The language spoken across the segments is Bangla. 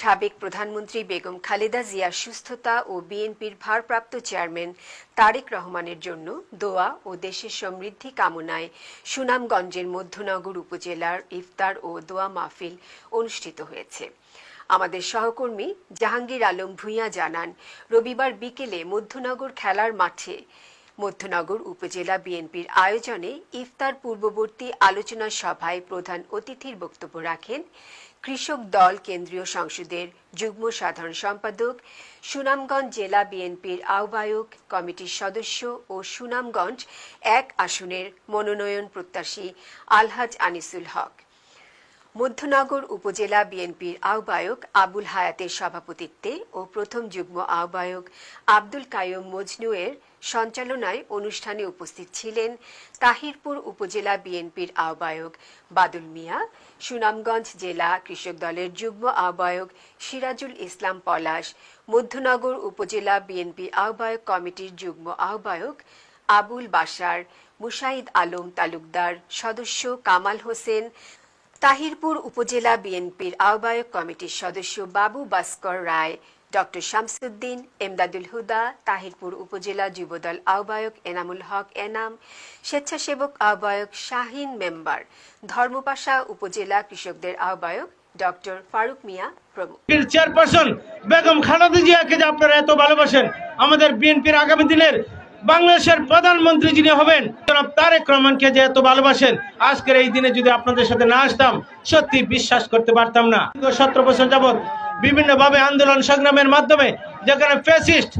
সাবেক প্রধানমন্ত্রী বেগম খালেদা জিয়ার সুস্থতা ও বিএনপির ভারপ্রাপ্ত চেয়ারম্যান তারেক রহমানের জন্য দোয়া ও দেশের সমৃদ্ধি কামনায় সুনামগঞ্জের মধ্যনগর উপজেলার ইফতার ও দোয়া মাহফিল অনুষ্ঠিত হয়েছে। আমাদের সহকর্মী জাহাঙ্গীর আলম ভূঁইয়া জানান, রবিবার বিকেলে মধ্যনগর খেলার মাঠে মধ্যনগর উপজেলা বিএনপির আয়োজনে ইফতার পূর্ববর্তী আলোচনা সভায় প্রধান অতিথির বক্তব্য রাখেন কৃষক দল কেন্দ্রীয় সংসদের যুগ্ম সাধারণ সম্পাদক, সুনামগঞ্জ জেলা বিএনপির আহ্বায়ক কমিটির সদস্য ও সুনামগঞ্জ এক আসনের মনোনয়ন প্রত্যাশী আলহাজ আনিসুল হক। মধ্যনগর উপজেলা বিএনপির আহ্বায়ক আবুল হায়াতের সভাপতিত্বে ও প্রথম যুগ্ম আহ্বায়ক আব্দুল কায়ুম মজনুয়ের সঞ্চালনায় অনুষ্ঠানে উপস্থিত ছিলেন তাহিরপুর উপজেলা বিএনপির আহ্বায়ক বাদুল মিয়া, সুনামগঞ্জ জেলা কৃষক দলের যুগ্ম আহ্বায়ক সিরাজুল ইসলাম পলাশ, মধ্যনগর উপজেলা বিএনপি আহ্বায়ক কমিটির যুগ্ম আহ্বায়ক আবুল বাশার মুসাইদ আলম তালুকদার, সদস্য কামাল হোসেন তাহিরপুর উপজেলা বিএনপির আহ্বায়ক কমিটির সদস্য বাবু ভাস্কর রায়, ডক্টর শামসুদ্দিন, এমদাদুল হুদা, তাহিরপুর উপজেলা যুবদল আহ্বায়ক এনামুল হক এনাম, স্বেচ্ছাসেবক আহ্বায়ক শাহিন মেম্বার, ধর্মপাশা উপজেলা কৃষকদের আহ্বায়ক ডক্টর ফারুক মিয়া প্রমুখ। চেয়ারপারসন বেগম খালেদা জিয়াকে যে আপনারা এত ভালোবাসেন, আমাদের বিএনপির আগামী দিনের বাংলাদেশের প্রধানমন্ত্রী যিনি হবেন, জনাব তারেক রহমানকে যে এত ভালোবাসেন, আজকের এই দিনে যদি আপনাদের সাথে না আসতাম, সত্যি বিশ্বাস করতে পারতাম না। সতেরো বছর যাবৎ বিভিন্নভাবে আন্দোলন সংগ্রামের মাধ্যমে যেখানে ফ্যাসিস্ট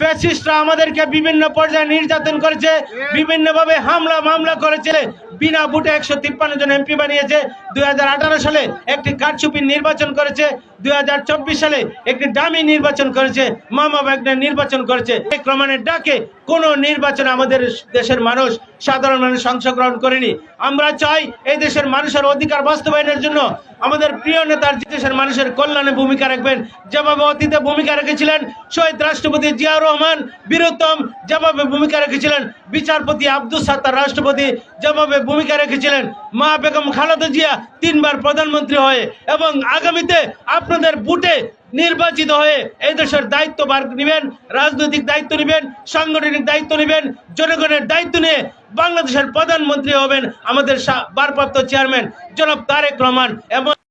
ফ্যাসিস্টরা আমাদেরকে বিভিন্ন পর্যায়ে নির্যাতন করেছে, বিভিন্নভাবে হামলা মামলা করেছে বিনা ভোটে একশো তিপ্পান্ন জন এমপি বানিয়েছে। দু হাজার আঠারো সালে একটি কারচুপি নির্বাচন করেছে। দু হাজার চব্বিশ সালে একটি ডামি নির্বাচন করেছে। মামা ব্যাগনের নির্বাচন করেছে। ক্রমানের ডাকে কোনো নির্বাচনে আমাদের দেশের মানুষ সাধারণ মানুষ অংশগ্রহণ করেনি। আমরা চাই এই দেশের মানুষের অধিকার বাস্তবায়নের জন্য আমাদের প্রিয় নেতার দেশের মানুষের কল্যাণে ভূমিকা রাখবেন, যেভাবে অতীতে ভূমিকা রেখেছিলেন, শহীদ রাষ্ট্রপতি জিয়াউর রহমান বীরোত্তম যেভাবে ভূমিকা রেখেছিলেন বিচারপতি আব্দুল সাত্তার রাষ্ট্রপতি যেভাবে ভূমিকা রেখেছিলেন, মা বেগম খালেদা জিয়া তিনবার প্রধানমন্ত্রী হয়ে এবং আগামীতে আপনাদের বুটে নির্বাচিত হয়ে এই দেশের দায়িত্ব বার নেবেন, রাজনৈতিক দায়িত্ব নেবেন, সাংগঠনিক দায়িত্ব নেবেন, জনগণের দায়িত্ব নিয়ে বাংলাদেশের প্রধানমন্ত্রী হবেন আমাদের ভারপ্রাপ্ত চেয়ারম্যান জনাব তারেক রহমান এবং